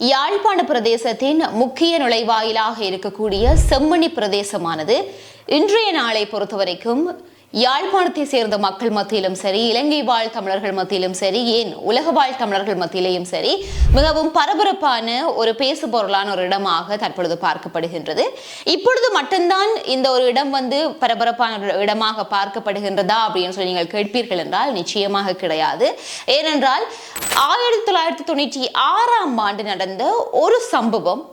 யாழ்ப்பாண பிரதேசத்தின் முக்கிய நுழைவாயிலாக இருக்கக்கூடிய செம்மணி பிரதேசமானது இன்றைய நாளை பொறுத்தவரைக்கும் யாழ்ப்பாணத்தை சேர்ந்த மக்கள் மத்தியிலும் சரி இலங்கை வாழ் தமிழர்கள் மத்தியிலும் சரி ஏன் உலக வாழ் தமிழர்கள் மத்தியிலேயும் சரி மிகவும் பரபரப்பான ஒரு பேசு பொருளான ஒரு இடமாக தற்பொழுது பார்க்கப்படுகின்றது. இப்பொழுது மட்டும்தான் இந்த ஒரு இடம் வந்து பரபரப்பான இடமாக பார்க்கப்படுகின்றதா அப்படின்னு சொல்லி நீங்கள் கேட்பீர்கள் என்றால் நிச்சயமாக கிடையாது. ஏனென்றால் ஆயிரத்தி தொள்ளாயிரத்தி தொண்ணூற்றி ஆறாம் ஆண்டு நடந்த ஒரு சம்பவம்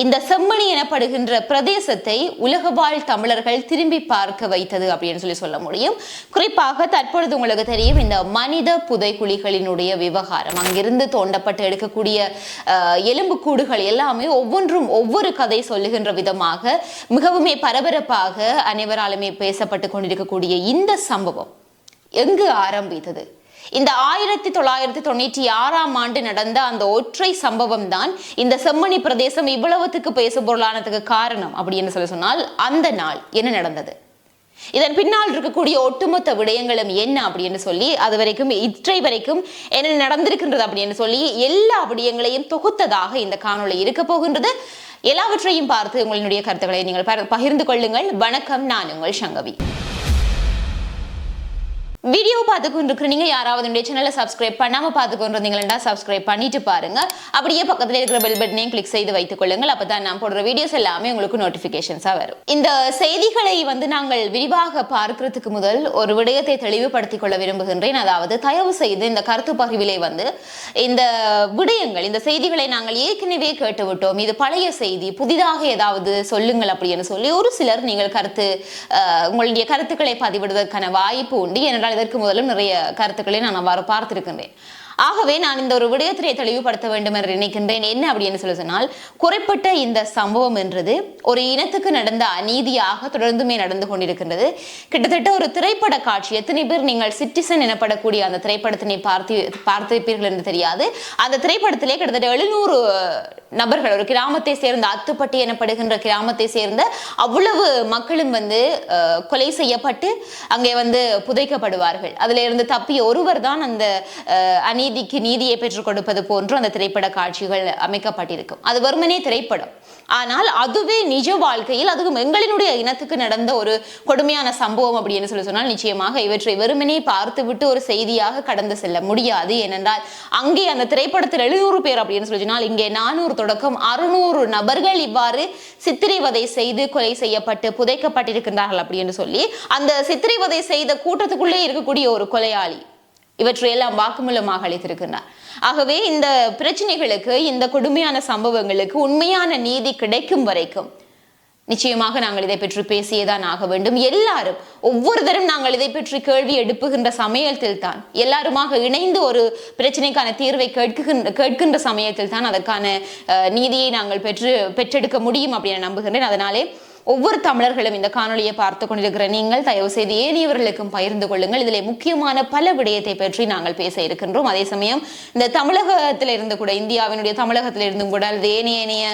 இந்த செம்மணி எனப்படுகின்ற பிரதேசத்தை உலக வாழ் தமிழர்கள் திரும்பி பார்க்க வைத்தது அப்படின்னு சொல்லி சொல்ல முடியும். குறிப்பாக தற்பொழுது உங்களுக்கு தெரியும் இந்த மனித புதைக்குழிகளினுடைய விவகாரம். அங்கிருந்து தோண்டப்பட்டு எடுக்கக்கூடிய எலும்புக்கூடுகள் எல்லாமே ஒவ்வொன்றும் ஒவ்வொரு கதை சொல்லுகின்ற விதமாக மிகவுமே பரபரப்பாக அனைவராலுமே பேசப்பட்டு கொண்டிருக்கக்கூடிய இந்த சம்பவம் எங்கு ஆரம்பித்தது? இந்த ஆயிரத்தி தொள்ளாயிரத்தி தொண்ணூற்றி ஆறாம் ஆண்டு நடந்த அந்த ஒற்றை சம்பவம் தான் இந்த செம்மணி பிரதேசம் இவ்வளவுத்துக்கு பேசு பொருளானதுக்கு காரணம் அப்படின்னு சொல்லி சொன்னால் அந்த நாள் என்ன நடந்தது? இதன் பின்னால் இருக்கக்கூடிய ஒட்டுமொத்த விடயங்களும் என்ன அப்படின்னு சொல்லி அது வரைக்கும் இற்றை வரைக்கும் என்ன நடந்திருக்கின்றது அப்படின்னு சொல்லி எல்லா விடயங்களையும் தொகுத்ததாக இந்த காணொலி இருக்க போகின்றது. எல்லாவற்றையும் பார்த்து உங்களுடைய கருத்துக்களை நீங்கள் பகிர்ந்து கொள்ளுங்கள். வணக்கம். நான் உங்கள் சங்கவி. வீடியோ பார்த்து கொண்டிருக்கிற நீங்க யாராவது என்னுடைய சேனலை சப்ஸ்கிரைப் பண்ணாமல் பார்த்து கொண்டிருந்தீங்களா சப்ஸ்கிரைப் பண்ணிட்டு பாருங்க. அப்படியே பக்கத்தில் இருக்கிற பெல் பட்டனையும் கிளிக் செய்து வைத்துக் கொள்ளுங்கள். அப்போ தான் நான் போடுற வீடியோஸ் எல்லாமே உங்களுக்கு நோட்டிஃபிகேஷன்ஸாக வரும். இந்த செய்திகளை வந்து நாங்கள் விரிவாக பார்க்கறதுக்கு முதல் ஒரு விடயத்தை தெளிவுபடுத்திக் கொள்ள விரும்புகின்றேன். அதாவது தயவு செய்து இந்த கருத்து பகிர்விலை வந்து இந்த விடயங்கள் இந்த செய்திகளை நாங்கள் ஏற்கனவே கேட்டுவிட்டோம். இது பழைய செய்தி புதிதாக ஏதாவது சொல்லுங்கள் அப்படின்னு சொல்லி ஒரு சிலர் நீங்கள் கருத்து உங்களுடைய கருத்துக்களை பதிவிடுவதற்கான வாய்ப்பு உண்டு. ஏனென்றால் இதற்கு முதலும் நிறைய கருத்துக்களை நான் அவ்வாறு பார்த்திருக்கின்றேன். ஆகவே நான் இந்த ஒரு விடயத்திலே தெளிவுபடுத்த வேண்டும் என்று நினைக்கின்றேன். என்ன அப்படின்னு சொல்லி சொன்னால் குறிப்பிட்ட இந்த சம்பவம் என்றது ஒரு இனத்துக்கு நடந்த அநீதியாக தொடர்ந்துமே நடந்து கொண்டிருக்கின்றது. கிட்டத்தட்ட ஒரு திரைப்பட காட்சி எத்தனை பேர் நீங்கள் சிட்டிசன் எனப்படக்கூடிய அந்த திரைப்படத்தினை பார்த்து பார்த்திருப்பீர்கள் என்று தெரியாது. அந்த திரைப்படத்திலே கிட்டத்தட்ட எழுநூறு நபர்கள் ஒரு கிராமத்தை சேர்ந்த அத்துப்பட்டி எனப்படுகின்ற கிராமத்தை சேர்ந்த அவ்வளவு மக்களும் வந்து கொலை செய்யப்பட்டு அங்கே வந்து புதைக்கப்படுவார்கள். அதுல இருந்து தப்பிய ஒருவர் தான் அந்த அநீதி நீதிக்கு நீதியை பெற்றுக் கொடுப்பது போன்று அந்த திரைப்பட காட்சிகள் அமைக்கப்பட்டிருக்கும். அது வெறுமனே திரைப்படம். ஆனால் அதுவே நிஜ வாழ்க்கையில் அதுவும் எங்களினுடைய இனத்துக்கு நடந்த ஒரு கொடுமையான சம்பவம் அப்படின்னு சொல்லி சொன்னால் நிச்சயமாக இவற்றை வெறுமனே பார்த்துவிட்டு ஒரு செய்தியாக கடந்து செல்ல முடியாது. ஏனென்றால் அங்கே அந்த திரைப்படத்தில் எழுநூறு பேர் அப்படின்னு சொல்லி சொன்னால் இங்கே நானூறு தொடக்கம் அறுநூறு நபர்கள் இவ்வாறு சித்திரைவதை செய்து கொலை செய்யப்பட்டு புதைக்கப்பட்டிருக்கின்றார்கள் அப்படின்னு சொல்லி அந்த சித்திரைவதை செய்த கூட்டத்துக்குள்ளே இருக்கக்கூடிய ஒரு கொலையாளி இவற்றையெல்லாம் வாக்குமூலமாக அளித்திருக்கிறார் ஆகவே இந்த பிரச்சனைகளுக்கு இந்த கொடுமையான சம்பவங்களுக்கு உண்மையான நீதி கிடைக்கும் வரைக்கும் நிச்சயமாக நாங்கள் இதை பற்றி பேசியேதான் ஆக வேண்டும். எல்லாரும் ஒவ்வொருத்தரும் நாங்கள் இதை பற்றி கேள்வி எழுப்புகின்ற சமயத்தில் தான் எல்லாருமாக இணைந்து ஒரு பிரச்சனைக்கான தீர்வை கேட்குகின்ற கேட்கின்ற சமயத்தில் தான் அதற்கான நீதியை நாங்கள் பெற்று பெற்றெடுக்க முடியும் அப்படின்னு நம்புகின்றேன். அதனாலே ஒவ்வொரு தமிழர்களும் இந்த காணொலியை பார்த்து கொண்டிருக்கிற நீங்கள் தயவு செய்து ஏனையவர்களுக்கும் பகிர்ந்து கொள்ளுங்கள். இதிலே முக்கியமான பல விடயத்தை பற்றி நாங்கள் பேச இருக்கின்றோம். அதே சமயம் இந்த தமிழகத்தில் இருந்து கூட இந்தியாவினுடைய தமிழகத்தில் இருந்தும் கூட அல்லது ஏனைய ஏனைய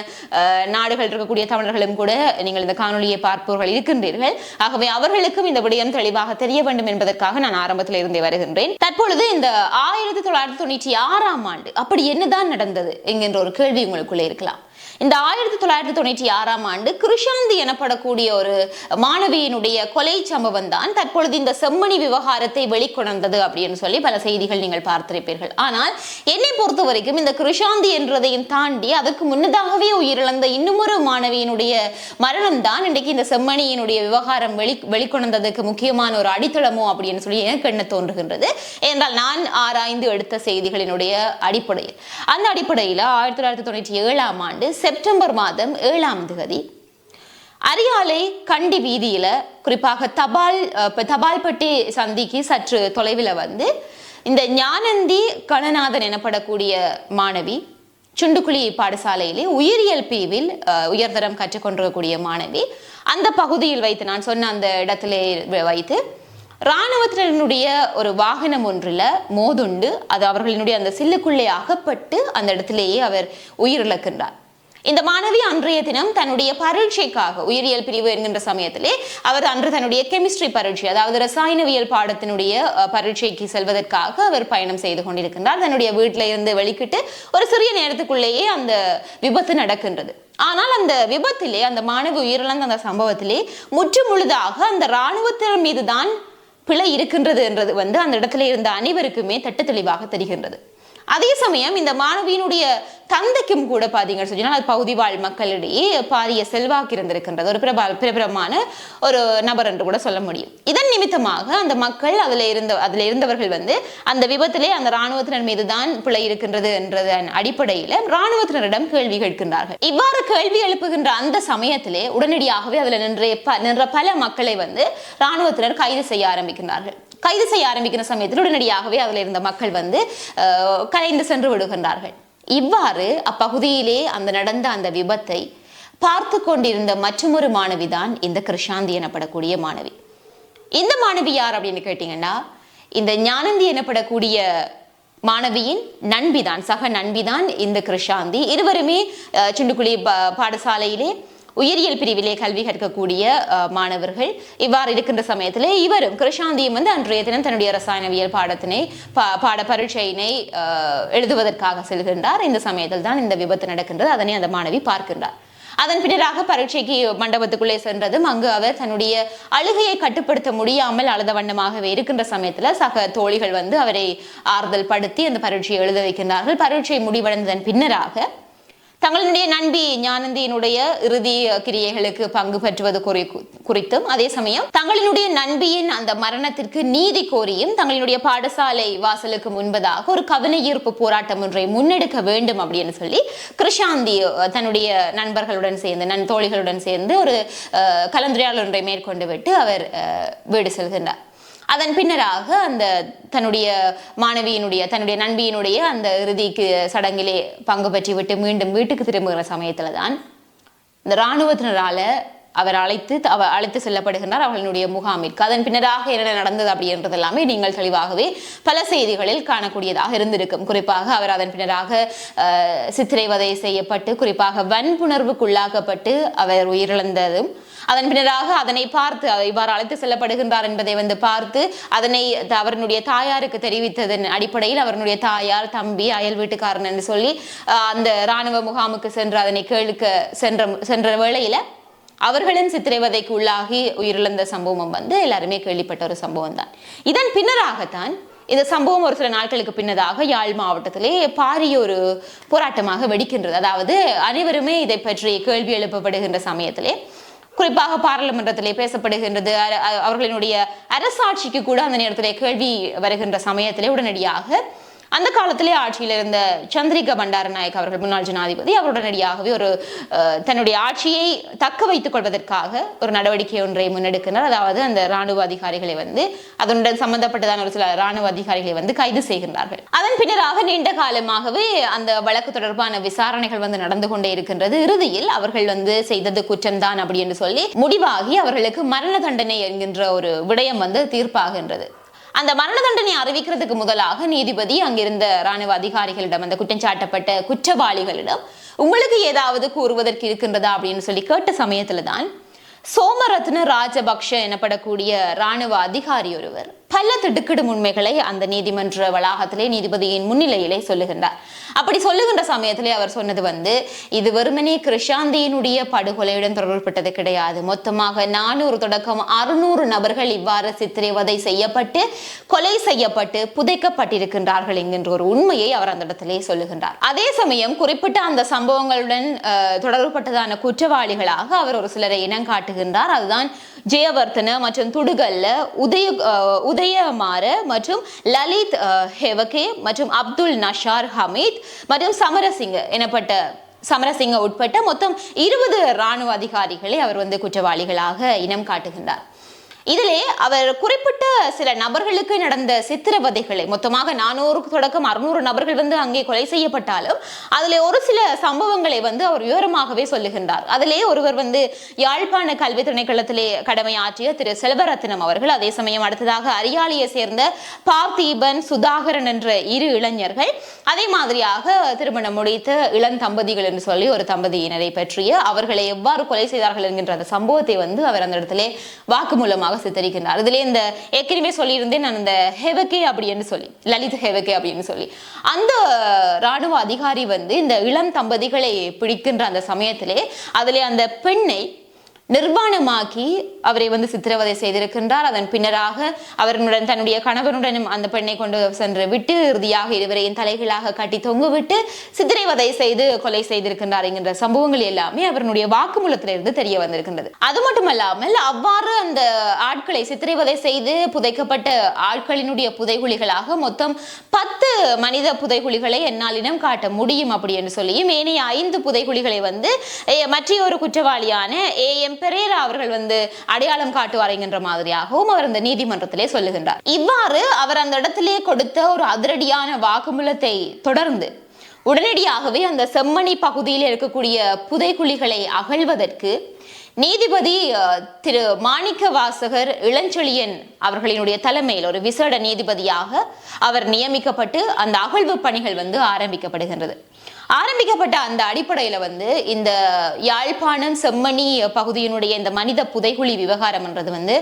நாடுகள் இருக்கக்கூடிய தமிழர்களும் கூட நீங்கள் இந்த காணொலியை பார்ப்பவர்கள் இருக்கின்றீர்கள். ஆகவே அவர்களுக்கும் இந்த விடயம் தெளிவாக தெரிய வேண்டும் என்பதற்காக நான் ஆரம்பத்தில் இருந்தே வருகின்றேன். தற்பொழுது இந்த ஆயிரத்தி தொள்ளாயிரத்தி தொண்ணூற்றி ஆறாம் ஆண்டு அப்படி என்னதான் நடந்தது என்கின்ற ஒரு கேள்வி உங்களுக்குள்ளே இருக்கலாம். இந்த ஆயிரத்தி தொள்ளாயிரத்தி தொண்ணூற்றி ஆறாம் ஆண்டு கிருஷாந்தி எனப்படக்கூடிய ஒரு மாணவியினுடைய கொலை சம்பவம் தான் தற்பொழுது இந்த செம்மணி விவகாரத்தை வெளிக்கொணர்ந்தது அப்படின்னு சொல்லி பல செய்திகள் நீங்கள் பார்த்திருப்பீர்கள். ஆனால் என்னை பொறுத்த வரைக்கும் இந்த கிருஷாந்தி என்றதையும் தாண்டி அதற்கு முன்னதாகவே உயிரிழந்த இன்னுமொரு மாணவியினுடைய மரணம் தான் இன்றைக்கு இந்த செம்மணியினுடைய விவகாரம் வெளி வெளிக்கொணர்ந்ததுக்கு முக்கியமான ஒரு அடித்தளமோ அப்படின்னு சொல்லி எனக்கு என்ன தோன்றுகின்றது. என்றால் நான் ஆராய்ந்து எடுத்த செய்திகளினுடைய அடிப்படையில். அந்த அடிப்படையில் ஆயிரத்தி தொள்ளாயிரத்தி தொண்ணூற்றி ஏழாம் ஆண்டு செப்டம்பர் மாதம் ஏழாம் தேதி. அரியாலை கண்டி வீதியில குறிப்பாக தபால் தபால் பட்டி தபால்பட்டி சந்திக்கு சற்று தொலைவில் வந்து இந்த ஞானந்தி கணநாதன் எனப்படக்கூடிய மாணவி சுண்டுக்குழி பாடசாலையிலே உயிரியல் பிரிவில் உயர்தரம் கற்றுக்கொண்டிருக்கக்கூடிய மாணவி அந்த பகுதியில் வைத்து நான் சொன்ன அந்த இடத்திலே வைத்து இராணுவத்தினருடைய ஒரு வாகனம் ஒன்றில் மோதுண்டு அது அவர்களினுடைய அந்த சில்லுக்குள்ளே அகப்பட்டு அந்த இடத்திலேயே அவர் உயிரிழக்கின்றார். இந்த மாணவி அன்றைய தினம் தன்னுடைய பரீட்சைக்காக உயிரியல் பிரிவு என்கின்ற சமயத்திலே அவர் அன்று தன்னுடைய கெமிஸ்ட்ரி பரீட்சை அதாவது ரசாயனவியல் பாடத்தினுடைய பரீட்சைக்கு செல்வதற்காக அவர் பயணம் செய்து கொண்டிருக்கின்றார். தன்னுடைய வீட்டில இருந்து வெளிக்கிட்டு ஒரு சிறிய நேரத்துக்குள்ளேயே அந்த விபத்து நடக்கின்றது. ஆனால் அந்த விபத்திலே அந்த மாணவி உயிரிழந்த அந்த சம்பவத்திலே முற்று முழுதாக அந்த இராணுவத்தினர் மீதுதான் பிழை இருக்கின்றது என்றது வந்து அந்த இடத்துல இருந்த அனைவருக்குமே தட்டு தெளிவாக தெரிகின்றது. அதே சமயம் இந்த மாணவியினுடைய தந்தைக்கும் கூட பார்த்தீங்கன்னு சொன்னால் அது பகுதி வாழ் மக்களிடையே பாரிய செல்வாக்கு இருந்திருக்கின்றது. ஒரு பிரபல பிரபலமான ஒரு நபர் என்று கூட சொல்ல முடியும். இதன் நிமித்தமாக அந்த மக்கள் அதில் இருந்த அதில் இருந்தவர்கள் வந்து அந்த விபத்திலே அந்த இராணுவத்தினர் மீது தான் பிழை இருக்கின்றது என்றதன் அடிப்படையில் இராணுவத்தினரிடம் கேள்வி கேட்கின்றார்கள். இவ்வாறு கேள்வி எழுப்புகின்ற அந்த சமயத்திலே உடனடியாகவே அதில் நின்ற ப- நின்ற பல மக்களை வந்து இராணுவத்தினர் கைது செய்ய ஆரம்பிக்கின்றார்கள். கைது செய்ய ஆரம்பிக்கிற சமயத்தில் உடனடியாகவே அதில் இருந்த மக்கள் வந்து கலைந்து சென்று விடுகின்றார்கள். இவ்வாறு அப்பகுதியிலே அந்த நடந்த அந்த விபத்தை பார்த்து கொண்டிருந்த மற்றொரு மாணவிதான் இந்த கிருஷாந்தி எனப்படக்கூடிய மாணவி. இந்த மாணவி யார் அப்படின்னு கேட்டீங்கன்னா இந்த ஞானந்தி எனப்படக்கூடிய மாணவியின் நண்பிதான் சக நண்பிதான் இந்த கிருஷாந்தி. இருவருமே அஹ், சிண்டுக்குழி பா- பாடசாலையிலே உயிரியல் பிரிவிலே கல்வி கற்கக்கூடிய மாணவர்கள் இவ்வாறு இருக்கின்ற சமயத்தில் இவரும் கிருஷாந்தியும் வந்து அன்றைய தினம் தன்னுடைய ரசாயனவியல் பாடத்தினை பா- பாட பரீட்சையினை அஹ், எழுதுவதற்காக செல்கின்றார். இந்த சமயத்தில் தான் இந்த விபத்து நடக்கின்றது. அதனை அந்த மாணவி பார்க்கின்றார். அதன் பின்னராக பரீட்சைக்கு மண்டபத்துக்குள்ளே சென்றதும் அங்கு அவர் தன்னுடைய அழுகையை கட்டுப்படுத்த முடியாமல் அழுத வண்ணமாகவே இருக்கின்ற சமயத்தில் சக தோழிகள் வந்து அவரை ஆறுதல் படுத்தி அந்த பரீட்சையை எழுத வைக்கின்றார்கள். பரீட்சை முடிவடைந்ததன் பின்னராக தங்களுடைய நண்பி ஞானந்தியினுடைய இறுதி கிரியைகளுக்கு பங்கு பெற்றுவது குறி- குறித்தும் அதே சமயம் தங்களினுடைய நண்பியின் அந்த மரணத்திற்கு நீதி கோரியும் தங்களினுடைய பாடசாலை வாசலுக்கு முன்பதாக ஒரு கவன ஈர்ப்பு போராட்டம் ஒன்றை முன்னெடுக்க வேண்டும் அப்படின்னு சொல்லி கிருஷாந்தி தன்னுடைய நண்பர்களுடன் சேர்ந்து நன் தோழிகளுடன் சேர்ந்து ஒரு கலந்துரையாடல் ஒன்றை மேற்கொண்டு விட்டு அவர் வீடு செல்கின்றார். அதன் பின்னராக அந்த தன்னுடைய மாணவியினுடைய தன்னுடைய நண்பியினுடைய அந்த இறுதிக்கு சடங்கிலே பங்கு பற்றி விட்டு மீண்டும் வீட்டுக்கு திரும்புகிற சமயத்தில் தான் இந்த இராணுவத்தினரால அவர் அழைத்து அழைத்து செல்லப்படுகின்றார் அவர்களுடைய முகாமிற்கு. அதன் பின்னராக என்ன நடந்தது அப்படின்றது எல்லாமே நீங்கள் தெளிவாகவே பல செய்திகளில் காணக்கூடியதாக இருந்திருக்கும். குறிப்பாக அவர் அதன் பின்னராக அஹ், சித்திரைவதை செய்யப்பட்டு குறிப்பாக வன்புணர்வுக்குள்ளாக்கப்பட்டு அவர் உயிரிழந்ததும் அதன் பின்னராக அதனை பார்த்து இவ்வாறு அழைத்து செல்லப்படுகின்றார் என்பதை வந்து பார்த்து அதனை த- அவருடைய தாயாருக்கு தெரிவித்ததன் அடிப்படையில் அவருடைய தாயார் தம்பி அயல் வீட்டுக்காரன் என்று சொல்லி அந்த இராணுவ முகாமுக்கு சென்று அதனை கேளுக்க சென்ற சென்ற வேளையில அவர்களின் சித்திரைவதைக்கு உள்ளாகி உயிரிழந்த சம்பவம் வந்து எல்லாருமே கேள்விப்பட்ட ஒரு சம்பவம் தான். இதன் பின்னராகத்தான் இந்த சம்பவம் ஒரு சில நாட்களுக்கு பின்னதாக யாழ் மாவட்டத்திலே பாரிய ஒரு போராட்டமாக வெடிக்கின்றது. அதாவது அனைவருமே இதை பற்றி கேள்வி எழுப்பப்படுகின்ற சமயத்திலே குறிப்பாக பாராளுமன்றத்திலே பேசப்படுகின்றது. அர- அவர்களினுடைய அரசாட்சிக்கு கூட அந்த நேரத்திலே கேள்வி வருகின்ற சமயத்திலே உடனடியாக அந்த காலத்திலே ஆட்சியில் இருந்த சந்திரிகா பண்டாரநாயக் அவர்கள் முன்னாள் ஜனாதிபதி அவர் உடனடியாகவே ஒரு அஹ், தன்னுடைய ஆட்சியை தக்க வைத்துக் கொள்வதற்காக ஒரு நடவடிக்கை ஒன்றை முன்னெடுக்கிறார். அதாவது அந்த ராணுவ அதிகாரிகளை வந்து அதனுடன் சம்பந்தப்பட்டதான ஒரு சில ராணுவ அதிகாரிகளை வந்து கைது செய்கின்றார்கள். அதன் பின்னராக நீண்ட காலமாகவே அந்த வழக்கு தொடர்பான விசாரணைகள் வந்து நடந்து கொண்டே இருக்கின்றது. இறுதியில் அவர்கள் வந்து செய்தது குற்றம்தான் அப்படி என்று சொல்லி முடிவாகி அவர்களுக்கு மரண தண்டனை என்கின்ற ஒரு விடயம் வந்து தீர்ப்பாகின்றது. அந்த மரண தண்டனை அறிவிக்கிறதுக்கு முதலாக நீதிபதி அங்கிருந்த ராணுவ அதிகாரிகளிடம் அந்த குற்றஞ்சாட்டப்பட்ட குற்றவாளிகளிடம் உங்களுக்கு ஏதாவது கூறுவதற்கு இருக்கின்றதா அப்படின்னு சொல்லி கேட்ட சமயத்துல தான் சோமரத்ன ராஜபக்ஷ எனப்படக்கூடிய ராணுவ அதிகாரி ஒருவர் பல திடுக்கிடும் உண்மைகளை அந்த நீதிமன்ற வளாகத்திலே நீதிபதியின் முன்னிலையிலே சொல்லுகின்றார். அப்படி சொல்லுகின்ற சமயத்திலே அவர் சொன்னது வந்து இது வெறுமனே கிருஷாந்தியினுடைய படுகொலையுடன் தொடர்புபட்டது கிடையாது. மொத்தமாக நானூறு தொடக்கம் அறுநூறு நபர்கள் இவ்வாறு சித்திரைவதை செய்யப்பட்டு கொலை செய்யப்பட்டு புதைக்கப்பட்டிருக்கின்றார்கள் என்கின்ற ஒரு உண்மையை அவர் அந்த இடத்திலே சொல்லுகின்றார். அதே சமயம் குறிப்பிட்ட அந்த சம்பவங்களுடன் தொடர்புபட்டதான குற்றவாளிகளாக அவர் ஒரு சிலரை இனம் காட்டுகின்றார். அதுதான் ஜெயவர்த்தன மற்றும் துடுகல்ல உதய அஹ், உதயமார மற்றும் லலித் ஹெவகே மற்றும் அப்துல் நஷார் ஹமீத் மற்றும் சமரசிங்க எனப்பட்ட சமரசிங்க உட்பட்ட மொத்தம் இருபது ராணுவ அதிகாரிகளை அவர் வந்து குற்றவாளிகளாக இனம் காட்டுகின்றார். இதிலே அவர் குறிப்பிட்ட சில நபர்களுக்கு நடந்த சித்திரவதைகளை மொத்தமாக நானூறுக்கு தொடக்கம் அறுநூறு நபர்கள் வந்து அங்கே கொலை செய்யப்பட்டாலும் அதில் ஒரு சில சம்பவங்களை வந்து அவர் விவரமாகவே சொல்லுகின்றார். அதிலே ஒருவர் வந்து யாழ்ப்பாண கல்வி திணைக்களத்திலே கடமையாற்றிய திரு செல்வரத்னம் அவர்கள் அதே சமயம் அடுத்ததாக அரியாலியை சேர்ந்த பார்த்தீபன் சுதாகரன் என்ற இரு இளைஞர்கள் அதே மாதிரியாக திருமணம் முடித்த இளம் தம்பதிகள் என்று சொல்லி ஒரு தம்பதியினரை பற்றிய அவர்களை எவ்வாறு கொலை செய்தார்கள் என்கின்ற அந்த சம்பவத்தை வந்து அவர் அந்த இடத்திலே வாக்குமூலமாக சித்தரிக்கின்றார் அதிலே இந்த ஏற்கனவே சொல்லியிருந்தேன் நான் இந்த ஹெவகே அப்படின்னு சொல்லி லலித் ஹெவகே அப்படின்னு சொல்லி. அந்த ராணுவ அதிகாரி வந்து இந்த இளம் தம்பதிகளை பிடிக்கின்ற அந்த சமயத்திலே அதிலே அந்த பெண்ணை நிர்வாணமாக்கி அவரை வந்து சித்திரவதை செய்திருக்கின்றார். அதன் பின்னராக அவருடன் தன்னுடைய கணவனுடனும் அந்த பெண்ணை கொண்டு சென்று விட்டு இறுதியாக இருவரையும் தலைகளாக கட்டி தொங்குவிட்டு சித்திரைவதை செய்து கொலை செய்திருக்கின்றார் என்கின்ற சம்பவங்கள் எல்லாமே அவருடைய வாக்குமூலத்திலிருந்து தெரிய வந்திருக்கின்றது. அது மட்டுமல்லாமல் அவ்வாறு அந்த ஆட்களை சித்திரைவதை செய்து புதைக்கப்பட்ட ஆட்களினுடைய புதைகுழிகளாக மொத்தம் பத்து மனித புதைகுழிகளை என்னால் காட்ட முடியும் அப்படி என்று சொல்லியும் ஏனைய ஐந்து புதைகுழிகளை வந்து மற்றையொரு ஒரு குற்றவாளியான ஏஎம் பெரேரா அவர்கள் வந்து அடையாளம் காட்டுவார் மாதிரியாகவும் அவர் அந்த நீதிமன்றத்திலே சொல்லுகின்றார். இவ்வாறு அவர் அந்த இடத்திலே கொடுத்த ஒரு அதிரடியான வாக்குமூலத்தை தொடர்ந்து உடனடியாகவே அந்த செம்மணி பகுதியில் இருக்கக்கூடிய புதைக்குழிகளை அகழ்வதற்கு நீதிபதி திரு மாணிக்க வாசகர் இளஞ்சொலியன் அவர்களினுடைய தலைமையில் ஒரு விசேட நீதிபதியாக அவர் நியமிக்கப்பட்டு அந்த அகழ்வு பணிகள் வந்து ஆரம்பிக்கப்படுகின்றது. ஆரம்பிக்கப்பட்ட அந்த அடிப்படையில வந்து இந்த யாழ்ப்பாணம் செம்மணி பகுதியினுடைய இந்த மனித புதைகுழி விவகாரம்ன்றது வந்து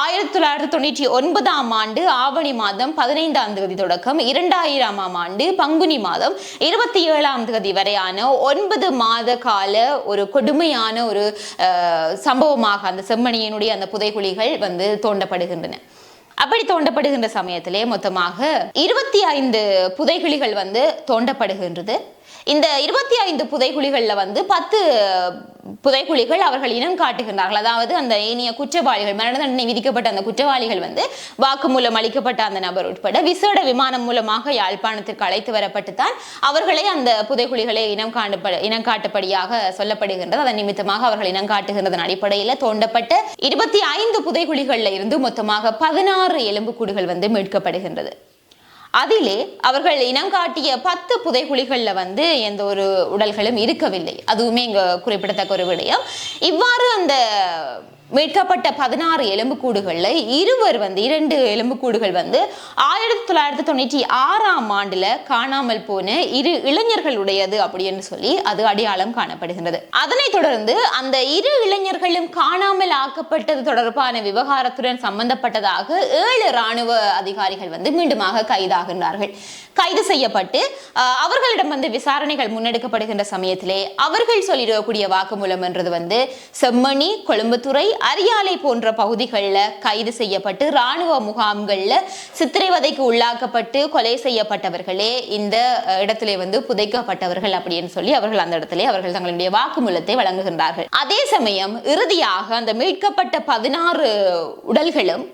ஆயிரத்தி தொள்ளாயிரத்தி தொண்ணூற்றி ஒன்பதாம் ஆண்டு ஆவணி மாதம் பதினைந்தாம் தேதி தொடக்கம் இரண்டாயிரமாம் ஆண்டு பங்குனி மாதம் இருபத்தி ஏழாம் தேதி வரையான ஒன்பது மாத கால ஒரு கொடுமையான ஒரு சம்பவமாக அந்த செம்மணியினுடைய அந்த புதைகுழிகள் வந்து தோண்டப்படுகின்றன. அப்படி தோண்டப்படுகின்ற சமயத்திலே மொத்தமாக இருபத்தி ஐந்து புதைகுழிகள் வந்து தோண்டப்படுகின்றது. இந்த இருபத்தி ஐந்து புதைகுழிகளில் வந்து பத்து புதைகுழிகள் அவர்கள் இனம் காட்டுகின்றார்கள். அதாவது அந்த ஏனைய குற்றவாளிகள் மரண தண்டனை விதிக்கப்பட்ட அந்த குற்றவாளிகள் வந்து வாக்குமூலம் அளிக்கப்பட்ட அந்த நபர் உட்பட விசேட விமானம் மூலமாக யாழ்ப்பாணத்திற்கு அழைத்து வரப்பட்டு தான் அவர்களே அந்த புதைகுழிகளை இனம் காணப்பட இனம் காட்டுப்படியாக சொல்லப்படுகின்றது. அதன் நிமித்தமாக அவர்கள் இனம் காட்டுகின்றதன் அடிப்படையில் தோண்டப்பட்ட இருபத்தி ஐந்து புதைகுழிகளில் இருந்து மொத்தமாக பதினாறு எலும்புக்கூடுகள் வந்து மீட்கப்படுகின்றது. அதிலே அவர்கள் இனம் காட்டிய பத்து புதைகுழிகளில் வந்து எந்த ஒரு உடல்களும் இருக்கவில்லை. அதுவுமே இங்கே குறிப்பிடத்தக்க ஒரு விடயம். இவ்வாறு அந்த மீட்கப்பட்ட பதினாறு எலும்புக்கூடுகளில் இருவர் வந்து இரண்டு எலும்புக்கூடுகள் வந்து ஆயிரத்தி தொள்ளாயிரத்தி தொண்ணூற்றி ஆறாம் ஆண்டில் காணாமல் போன இரு இளைஞர்களுடையது அப்படின்னு சொல்லி அது அடையாளம் காணப்படுகின்றது. அதனைத் தொடர்ந்து அந்த இரு இளைஞர்களும் காணாமல் ஆக்கப்பட்டது தொடர்பான விவகாரத்துடன் சம்பந்தப்பட்டதாக ஏழு ராணுவ அதிகாரிகள் வந்து மீண்டுமாக கைதாகின்றார்கள். கைது செய்யப்பட்டு அவர்களிடம் வந்து விசாரணைகள் முன்னெடுக்கப்படுகின்ற சமயத்திலே அவர்கள் சொல்லிடக்கூடிய வாக்குமூலம் என்றது வந்து செம்மணி கொழும்புத்துறை அரியாலை போன்ற பகுதிகளில் கைது செய்யப்பட்டு ராணுவ முகாம்களில் சித்திரைவதைக்கு உள்ளாக்கப்பட்டு கொலை செய்யப்பட்டவர்களே இந்த இடத்திலே வந்து புதைக்கப்பட்டவர்கள் அப்படின்னு சொல்லி அவர்கள் அந்த இடத்திலே அவர்கள் தங்களுடைய வாக்குமூலத்தை வழங்குகின்றார்கள். அதே சமயம் இறுதியாக அந்த மீட்கப்பட்ட பதினாறு உடல்களும்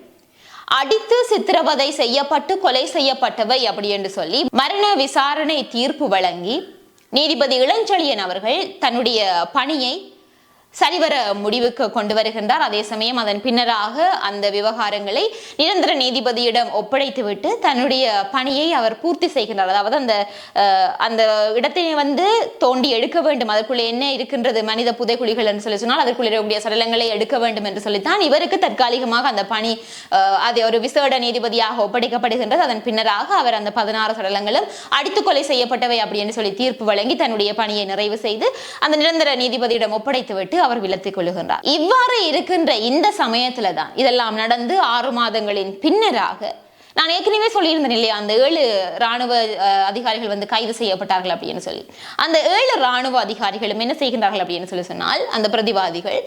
அடித்து சித்திரவதை செய்யப்பட்டு கொலை செய்யப்பட்டவை அப்படி என்று சொல்லி மரண விசாரணை தீர்ப்பு வழங்கி நீதிபதி இளஞ்செழியன் அவர்கள் தன்னுடைய பணியை சரிவர முடிவுக்கு கொண்டு வருகின்றார். அதே சமயம் அதன் பின்னராக அந்த விவகாரங்களை நிரந்தர நீதிபதியிடம் ஒப்படைத்துவிட்டு தன்னுடைய பணியை அவர் பூர்த்தி செய்கின்றார். அதாவது அந்த அந்த இடத்தை வந்து தோண்டி எடுக்க வேண்டும். அதற்குள்ளே என்ன இருக்கின்றது? மனித புதைக்குழிகள் என்று சொல்லி சொன்னால் அதற்குள்ளே இருக்கக்கூடிய சடலங்களை எடுக்க வேண்டும் என்று சொல்லித்தான் இவருக்கு தற்காலிகமாக அந்த பணி அதை ஒரு விசேட நீதிபதியாக ஒப்படைக்கப்படுகின்றது. அதன் பின்னராக அவர் அந்த பதினாறு சடலங்களும் அடித்து கொலை செய்யப்பட்டவை அப்படின்னு சொல்லி தீர்ப்பு வழங்கி தன்னுடைய பணியை நிறைவு செய்து அந்த நிரந்தர நீதிபதியிடம் ஒப்படைத்துவிட்டு அவர் விலத்திக் கொள்ளுகின்றார். இவ்வாறு இருக்கின்ற இந்த சமயத்துல தான் இதெல்லாம் நடந்து ஆறு மாதங்களின் பின்னராக நான் ஏற்கனவே சொல்லியிருந்தேன் இல்லையா அந்த ஏழு ராணுவ அதிகாரிகள் வந்து கைது செய்யப்பட்டார்கள் அப்படின்னு சொல்லி. அந்த ஏழு ராணுவ அதிகாரிகளும் என்ன செய்கின்றார்கள் அப்படின்னு சொல்லி சொன்னால் அந்த பிரதிவாதிகள்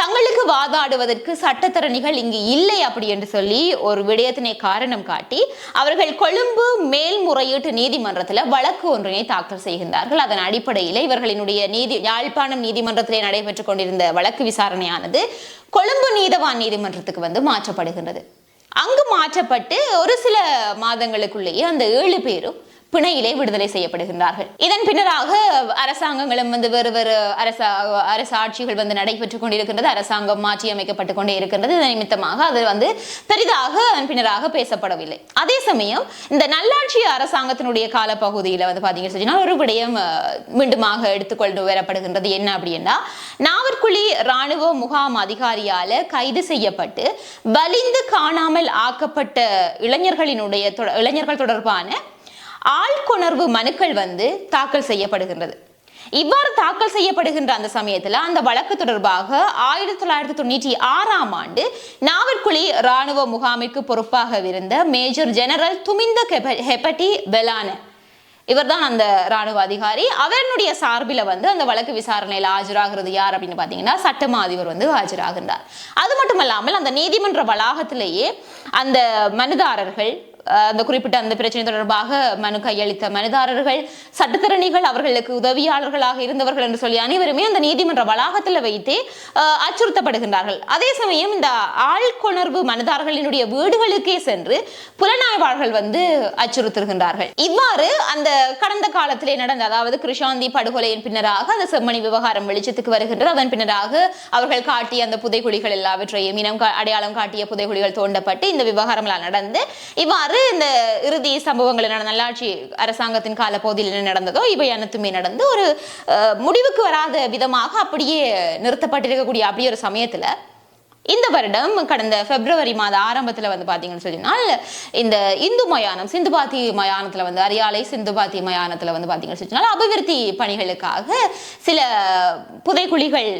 தங்களுக்கு வாதாடுவதற்கு சட்டத்தரணிகள் இங்கு இல்லை அப்படி என்று சொல்லி ஒரு விடயத்தினை காரணம் காட்டி அவர்கள் கொழும்பு மேல்முறையீட்டு நீதிமன்றத்தில் வழக்கு ஒன்றினை தாக்கல் செய்கின்றார்கள். அதன் அடிப்படையில் இவர்களினுடைய நீதி யாழ்ப்பாணம் நீதிமன்றத்திலே நடைபெற்றுக் கொண்டிருந்த வழக்கு விசாரணையானது கொழும்பு நீதவான் நீதிமன்றத்துக்கு வந்து மாற்றப்படுகின்றது. அங்கு மாற்றப்பட்டு ஒரு சில மாதங்களுக்குள்ளேயே அந்த ஏழு பேரும் பிணையிலே விடுதலை செய்யப்படுகின்றார்கள். இதன் பின்னராக அரசாங்கங்களும் வந்து வேறு வேறு அரச அரசு ஆட்சிகள் வந்து நடைபெற்றுக் கொண்டிருக்கின்றது. அரசாங்கம் மாற்றி அமைக்கப்பட்டுக் கொண்டே இருக்கின்றது. இதன் நிமித்தமாக அது வந்து பெரிதாக அதன் பின்னராக பேசப்படவில்லை. அதே சமயம் இந்த நல்லாட்சி அரசாங்கத்தினுடைய காலப்பகுதியில் வந்து பார்த்தீங்கன்னு சொன்னா ஒரு விடயம் மீண்டுமாக எடுத்துக்கொண்டு வரப்படுகின்றது. என்ன அப்படின்னா நாவற்குழி ராணுவ முகாம் அதிகாரியால கைது செய்யப்பட்டு வலிந்து காணாமல் ஆக்கப்பட்ட இளைஞர்களினுடைய தொட- இளைஞர்கள் தொடர்பான ஆள்கொணர்வு மனுக்கள் வந்து தாக்கல் செய்யப்படுகின்றது. இவ்வாறு தாக்கல் செய்யப்படுகின்ற அந்த சமயத்தில் அந்த வழக்கு தொடர்பாக ஆயிரத்தி தொள்ளாயிரத்தி தொண்ணூற்றி ஆறாம் ஆண்டு நாவற்குழி ராணுவ முகாமிற்கு பொறுப்பாக இருந்த மேஜர் ஜெனரல் துமிந்த ஹெபட்டி பெலான இவர்தான் அந்த ராணுவ அதிகாரி. அவரனுடைய சார்பில் வந்து அந்த வழக்கு விசாரணையில் ஆஜராகிறது யார் அப்படின்னு பார்த்தீங்கன்னா சட்டமா அதிபர் வந்து ஆஜராகின்றார். அது மட்டுமல்லாமல் அந்த நீதிமன்ற வளாகத்திலேயே அந்த மனுதாரர்கள் அந்த குறிப்பிட்ட அந்த பிரச்சனை தொடர்பாக மனு கையளித்த மனுதாரர்கள் சட்டத்தரணிகள் அவர்களுக்கு உதவியாளர்களாக இருந்தவர்கள் என்று சொல்லி அனைவருமே அந்த நீதிமன்ற வளாகத்தில் வைத்தே அச்சுறுத்தப்படுகின்றார்கள். அதே சமயம் இந்த ஆழ்கொணர்வு மனுதாரர்களினுடைய வீடுகளுக்கே சென்று புலனாய்வாளர்கள் வந்து அச்சுறுத்துகின்றார்கள். இவ்வாறு அந்த கடந்த காலத்திலே நடந்த அதாவது கிருஷாந்தி படுகொலையின் பின்னராக அந்த செம்மணி விவகாரம் வெளிச்சத்துக்கு வருகின்றது. அதன் பின்னராக அவர்கள் காட்டிய அந்த புதைகுழிகள் எல்லாவற்றையும் இனம் அடையாளம் காட்டிய புதைகுழிகள் தோண்டப்பட்டு இந்த விவகாரம்லாம் நடந்து இவ்வாறு இந்த இறுதி சம்பவங்கள் என்ன நல்லாட்சி அரசாங்கத்தின் கால பகுதியில் என்ன நடந்ததோ இவை அனைத்துமே நடந்து ஒரு முடிவுக்கு வராத விதமாக அப்படியே நிறுத்தப்பட்டிருக்கக்கூடிய அப்படி ஒரு சமயத்தில் இந்த வருடம் கடந்த பிப்ரவரி மாத ஆரம்பத்தில் வந்து பார்த்தீங்கன்னு சொன்னால் இந்த இந்து மயானம் சிந்துபாத்தி மயானத்தில் வந்து அரியாலை சிந்துபாத்தி மயானத்தில் வந்து பார்த்தீங்கன்னு சொன்னால் அபிவிருத்தி பணிகளுக்காக சில புதைக்குழிகள்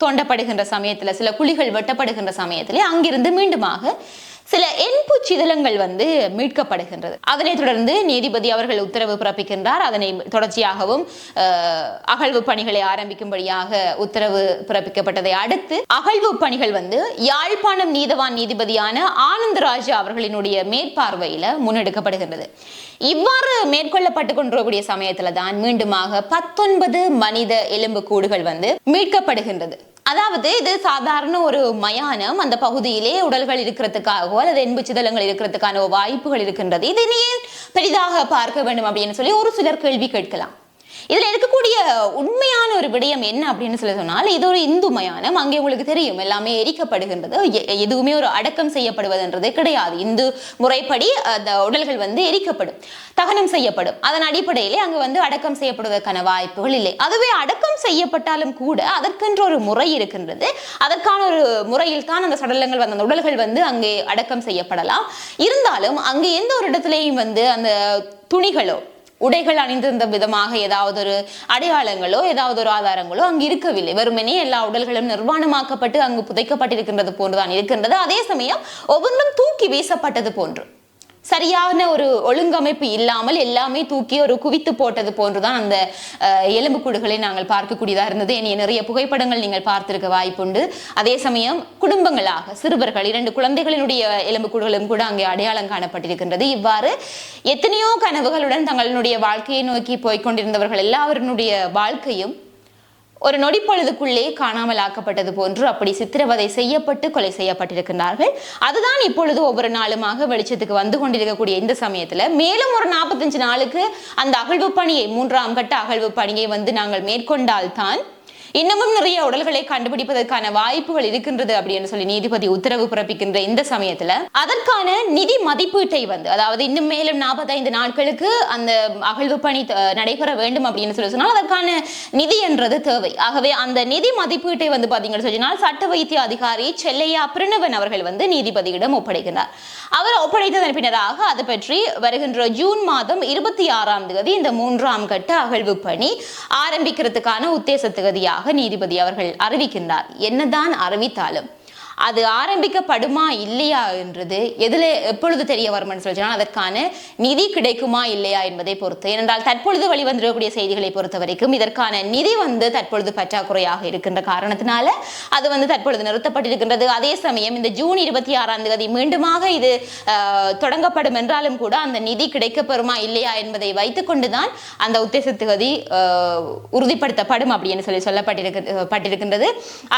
தோண்டப்படுகின்ற சமயத்தில் சில குழிகள் வெட்டப்படுகின்ற சமயத்திலே அங்கிருந்து மீண்டுமாக சில என்பு சிதலங்கள் வந்து மீட்கப்படுகின்றது. அதனைத் தொடர்ந்து நீதிபதி அவர்கள் உத்தரவு பிறப்பிக்கின்றார். அதனை தொடர்ச்சியாகவும் அகழ்வு பணிகளை ஆரம்பிக்கும்படியாக உத்தரவு பிறப்பிக்கப்பட்டதை அடுத்து அகழ்வு பணிகள் வந்து யாழ்ப்பாணம் நீதவான் நீதிபதியான ஆனந்தராஜா அவர்களினுடைய மேற்பார்வையில முன்னெடுக்கப்படுகின்றது. இவ்வாறு மேற்கொள்ளப்பட்டு கொண்டிருக்கக்கூடிய சமயத்துல தான் மீண்டுமாக பத்தொன்பது மனித எலும்பு கூடுகள் வந்து மீட்கப்படுகின்றது. அதாவது இது சாதாரண ஒரு மயானம். அந்த பகுதியிலே உடல்கள் இருக்கிறதுக்காகவோ அல்லது என்பு சிதலங்கள் இருக்கிறதுக்கான வாய்ப்புகள் இருக்கின்றது. இதனையே பெரிதாக பார்க்க வேண்டும் அப்படின்னு சொல்லி ஒரு சிலர் கேள்வி கேட்கலாம். இதில் இருக்கக்கூடிய உண்மையான ஒரு விடயம் என்ன அப்படின்னு சொல்லி சொன்னால் இது ஒரு இந்து மயானம். அங்கே உங்களுக்கு தெரியும் எல்லாமே எரிக்கப்படுகின்றது. எ- எதுவுமே ஒரு அடக்கம் செய்யப்படுவதுன்றது கிடையாது. இந்து முறைப்படி அந்த உடல்கள் வந்து எரிக்கப்படும் தகனம் செய்யப்படும். அதன் அடிப்படையிலே அங்கே வந்து அடக்கம் செய்யப்படுவதற்கான வாய்ப்புகள் இல்லை. அதுவே அடக்கம் செய்யப்பட்டாலும் கூட அதற்கென்ற ஒரு முறை இருக்கின்றது. அதற்கான ஒரு முறையில் தான் அந்த சடலங்கள் வந்து அந்த உடல்கள் வந்து அங்கே அடக்கம் செய்யப்படலாம். இருந்தாலும் அங்கே எந்த ஒரு இடத்துலையும் வந்து அந்த துணிகளோ உடைகள் அணிந்திருந்த விதமாக ஏதாவது ஒரு அடையாளங்களோ ஏதாவது ஒரு ஆதாரங்களோ அங்கு இருக்கவில்லை. வெறுமனே எல்லா உடல்களும் நிர்வாணமாக்கப்பட்டு அங்கு புதைக்கப்பட்டிருக்கின்றது போன்றுதான் இருக்கின்றது. அதே சமயம் ஒவ்வொன்றும் தூக்கி வீசப்பட்டது போன்று. சரியான ஒரு ஒழுங்கமைப்பு இல்லாமல் எல்லாமே தூக்கி ஒரு குவித்து போட்டது போன்றுதான் அந்த எலும்புக்கூடுகளை நாங்கள் பார்க்கக்கூடியதாக இருந்தது. இனி நிறைய புகைப்படங்கள் நீங்கள் பார்த்திருக்க வாய்ப்புண்டு. அதே சமயம் குடும்பங்களாக சிறுவர்கள் இரண்டு குழந்தைகளினுடைய எலும்புக்கூடுகளும் கூட அங்கே அடையாளம் காணப்பட்டிருக்கின்றது. இவ்வாறு எத்தனையோ கனவுகளுடன் தங்களுடைய வாழ்க்கையை நோக்கி போய்க் கொண்டிருந்தவர்கள் எல்லாவருடைய வாழ்க்கையும் ஒரு நொடிப்பொழுதுக்குள்ளே காணாமல் ஆக்கப்பட்டது போன்று அப்படி சித்திரவதை செய்யப்பட்டு கொலை செய்யப்பட்டிருக்கிறார்கள் அதுதான் இப்பொழுது ஒவ்வொரு நாளுமாக வெளிச்சத்துக்கு வந்து கொண்டிருக்கக்கூடிய இந்த சமயத்தில். மேலும் ஒரு நாற்பத்தஞ்சு நாளுக்கு அந்த அகழ்வு பணியை மூன்றாம் கட்ட அகழ்வு பணியை வந்து நாங்கள் மேற்கொண்டால்தான் இன்னமும் நிறைய உடல்களை கண்டுபிடிப்பதற்கான வாய்ப்புகள் இருக்கின்றது அப்படின்னு சொல்லி நீதிபதி உத்தரவு பிறப்பிக்கின்ற இந்த சமயத்துல. அதற்கான நிதி மதிப்பீட்டை வந்து அதாவது இன்னும் மேலும் நாற்பத்தைந்து நாட்களுக்கு அந்த அகழ்வு பணி நடைபெற வேண்டும் அப்படின்னு சொல்லி சொன்னால் அதற்கான நிதி என்றது தேவை. ஆகவே அந்த நிதி மதிப்பீட்டை வந்து பாத்தீங்கன்னு சொன்னால் சட்ட வைத்திய அதிகாரி செல்லையா பிரணவன் அவர்கள் வந்து நீதிபதியிடம் ஒப்படைக்கிறார் அவர் ஒப்படைத்ததன் பின்னராக அது பற்றி வருகின்ற ஜூன் மாதம் இருபத்தி ஆறாம் தேதி இந்த மூன்றாம் கட்ட அகழ்வு பணி ஆரம்பிக்கிறதுக்கான உத்தேச தகுதியாக நீதிபதி அவர்கள் அறிவிக்கின்றார். என்னதான் அறிவித்தாலும் அது ஆரம்பிக்கப்படுமா இல்லையா என்றது எதில் எப்பொழுது தெரிய வரும்னு சொல்லி அதற்கான நிதி கிடைக்குமா இல்லையா என்பதை பொறுத்து. ஏனென்றால் தற்பொழுது வெளிவந்திருக்கக்கூடிய செய்திகளை பொறுத்த வரைக்கும் இதற்கான நிதி வந்து தற்பொழுது பற்றாக்குறையாக இருக்கின்ற காரணத்தினால அது வந்து தற்பொழுது நிறுத்தப்பட்டிருக்கின்றது. அதே சமயம் இந்த ஜூன் இருபத்தி ஆறாம் தேதி மீண்டுமாக இது தொடங்கப்படும் என்றாலும் கூட அந்த நிதி கிடைக்கப்பெறுமா இல்லையா என்பதை வைத்துக்கொண்டுதான் அந்த உத்தேச உறுதிப்படுத்தப்படும் அப்படின்னு சொல்லி சொல்லப்பட்டிருக்கு பட்டிருக்கின்றது.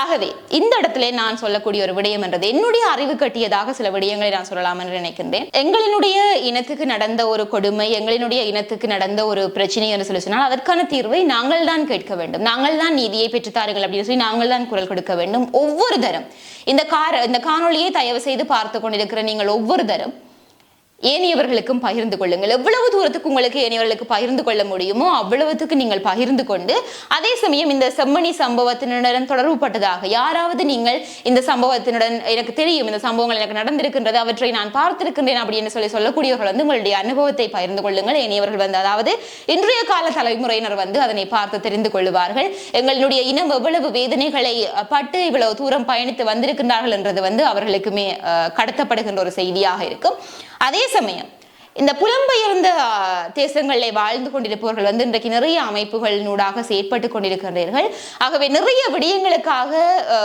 ஆகவே இந்த இடத்துல நான் சொல்லக்கூடிய ஒரு ஒரு விடயம் என்றது என்னுடைய அறிவு கட்டியதாக சில விடயங்களை நான் சொல்லலாம் என்று நினைக்கின்றேன். எங்களினுடைய இனத்துக்கு நடந்த ஒரு கொடுமை எங்களினுடைய இனத்துக்கு நடந்த ஒரு பிரச்சனை என்று சொல்லி சொன்னால் அதற்கான தீர்வை நாங்கள் தான் கேட்க வேண்டும். நாங்கள் தான் நீதியை பெற்றுத்தாருங்கள் அப்படின்னு சொல்லி நாங்கள் தான் குரல் கொடுக்க வேண்டும். ஒவ்வொரு தரம். இந்த கார இந்த காணொளியை தயவு செய்து பார்த்து கொண்டிருக்கிற நீங்கள் ஒவ்வொரு தரம் ஏனையவர்களுக்கும் பகிர்ந்து கொள்ளுங்கள். எவ்வளவு தூரத்துக்கு உங்களுக்கு ஏனையவர்களுக்கு பகிர்ந்து கொள்ள முடியுமோ அவ்வளவுத்துக்கு நீங்கள் பகிர்ந்து கொண்டு அதே சமயம் இந்த செம்மணி சம்பவத்தினுடன் தொடர்புபட்டதாக யாராவது நீங்கள் இந்த சம்பவத்தினுடன் எனக்கு தெரியும் இந்த சம்பவங்கள் எனக்கு நடந்திருக்கின்றது அவற்றை நான் பார்த்திருக்கின்றேன் அப்படின்னு சொல்லி சொல்லக்கூடியவர்கள் வந்து உங்களுடைய அனுபவத்தை பகிர்ந்து கொள்ளுங்கள். ஏனையவர்கள் வந்து அதாவது இன்றைய கால தலைமுறையினர் வந்து அதனை பார்த்து தெரிந்து கொள்வார்கள் எங்களுடைய இனம் எவ்வளவு வேதனைகளை பட்டு இவ்வளவு தூரம் பயணித்து வந்திருக்கின்றார்கள் என்றது வந்து அவர்களுக்குமே கடத்தப்படுகின்ற ஒரு செய்தியாக இருக்கும். அதே சமயம். இந்த புலம்பெயர்ந்த தேசங்களில் வாழ்ந்து கொண்டிருப்பவர்கள் வந்து இன்றைக்கு நிறைய அமைப்புகளினூடாக செயற்பட்டு கொண்டிருக்கிறீர்கள். ஆகவே நிறைய விடயங்களுக்காக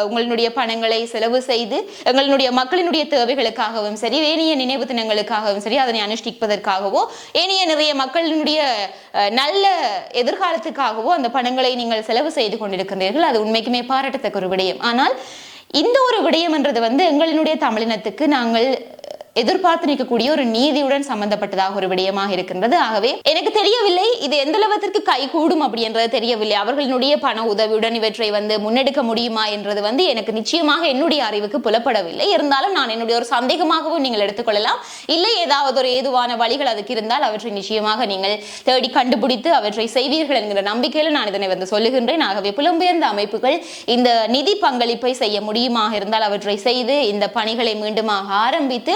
உங்களுடைய பணங்களை செலவு செய்து எங்களுடைய மக்களினுடைய தேவைகளுக்காகவும் சரி ஏனைய நினைவு தினங்களுக்காகவும் சரி அதனை அனுஷ்டிப்பதற்காகவோ ஏனைய நிறைய மக்களினுடைய நல்ல எதிர்காலத்துக்காகவோ அந்த பணங்களை நீங்கள் செலவு செய்து கொண்டிருக்கிறீர்கள். அது உண்மைக்குமே பாராட்டத்தக்க ஒரு விடயம். ஆனால் இந்த ஒரு விடயம் என்றது வந்து எங்களினுடைய தமிழினத்துக்கு நாங்கள் எதிர்பார்த்து நிற்கக்கூடிய ஒரு நீதியுடன் சம்பந்தப்பட்டதாக ஒரு விடயமாக இருக்கின்றது. ஆகவே எனக்கு தெரியவில்லை இது எந்த அளவுக்கு கைகூடும் அப்படின்றது அப்படி என்றது தெரியவில்லை. அவர்களினுடைய பண உதவியுடன் இவற்றை வந்து முன்னெடுக்க முடியுமா என்றது வந்து எனக்கு நிச்சயமாக என்னுடைய அறிவுக்கு புலப்படவில்லை. இருந்தாலும் நான் என்னுடைய ஒரு சந்தேகமாகவும் நீங்கள் எடுத்துக்கொள்ளலாம். இல்லை ஏதாவது ஒரு ஏதுவான வழிகள் அதுக்கு இருந்தால் அவற்றை நிச்சயமாக நீங்கள் தேடி கண்டுபிடித்து அவற்றை செய்வீர்கள் என்கிற நம்பிக்கையில் நான் இதனை வந்து சொல்லுகின்றேன். ஆகவே புலம்பெயர்ந்த அமைப்புகள் இந்த நிதி பங்களிப்பை செய்ய முடியுமாக இருந்தால் அவற்றை செய்து இந்த பணிகளை மீண்டுமாக ஆரம்பித்து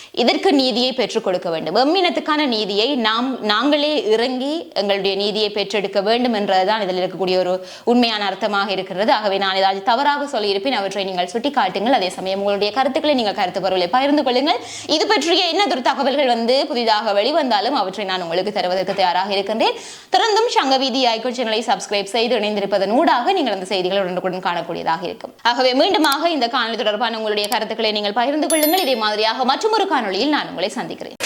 இதற்கு நீதியை பெற்றுக் கொடுக்க வேண்டும். எம்மினத்துக்கான நீதியை நாம் நாங்களே இறங்கி எங்களுடைய நீதியை பெற்றெடுக்க வேண்டும் என்றதுதான் இதில் இருக்கக்கூடிய ஒரு உண்மையான அர்த்தமாக இருக்கிறது. ஆகவே நான் ஏதாவது தவறாக சொல்லியிருப்பேன். அவற்றை நீங்கள் சுட்டி காட்டுங்கள் அதே சமயம் உங்களுடைய கருத்துக்களை நீங்கள் கருத்து பரவலை பகிர்ந்து கொள்ளுங்கள். இது பற்றிய இன்னதொரு தகவல்கள் வந்து புதிதாக வெளிவந்தாலும் அவற்றை நான் உங்களுக்கு தருவதற்கு தயாராக இருக்கின்றேன். தொடர்ந்தும் சங்கவீதி ஐக்கோன் சேனலை சப்ஸ்கிரைப் செய்து இணைந்திருப்பதன் ஊடாக நீங்கள் அந்த செய்திகளை உடனுக்குடன் காணக்கூடியதாக இருக்கும். ஆகவே மீண்டுமாக இந்த காணொலி தொடர்பான உங்களுடைய கருத்துக்களை நீங்கள் பகிர்ந்து கொள்ளுங்கள். இதே மாதிரியாக மற்றும் ஒரு காணொலியில் நான் உங்களை சந்திக்கிறேன்.